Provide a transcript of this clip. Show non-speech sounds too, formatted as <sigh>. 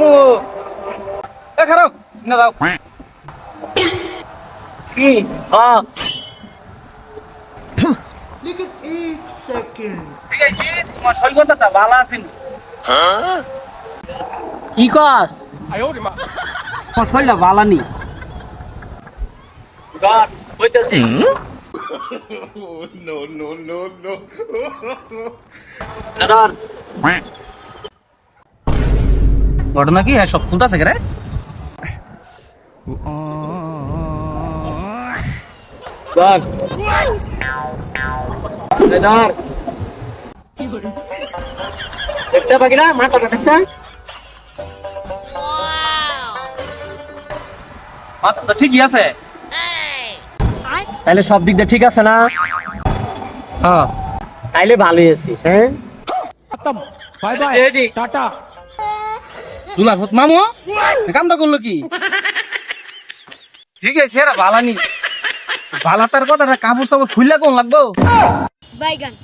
মু এ খারাও না দাও। কি? হ্যাঁ লিখিত এক সেকেন্ড ঠিক আছে তোমার সৈকতটা ভালো আছেন কি কস? তোমার শরীরটা ভালো নি? গান হইতেছি। <laughs> no, no, no, no. <laughs> ঘটনা কি? হ্যাঁ সব খুলতাছে রে তো ঠিকই আছে। তাইলে সব দিক দিয়ে ঠিক আছে না? হ্যাঁ। তাইলে ভালোই আছি হ্যাঁ? আচ্ছা, বাই বাই টাটা। দুলার হত মামু কামটা করল কি? ঠিক আছে, এরা ভালা তার কথাটা কাপড় সাপড় খুললে কোন লাগবো? বাইগান।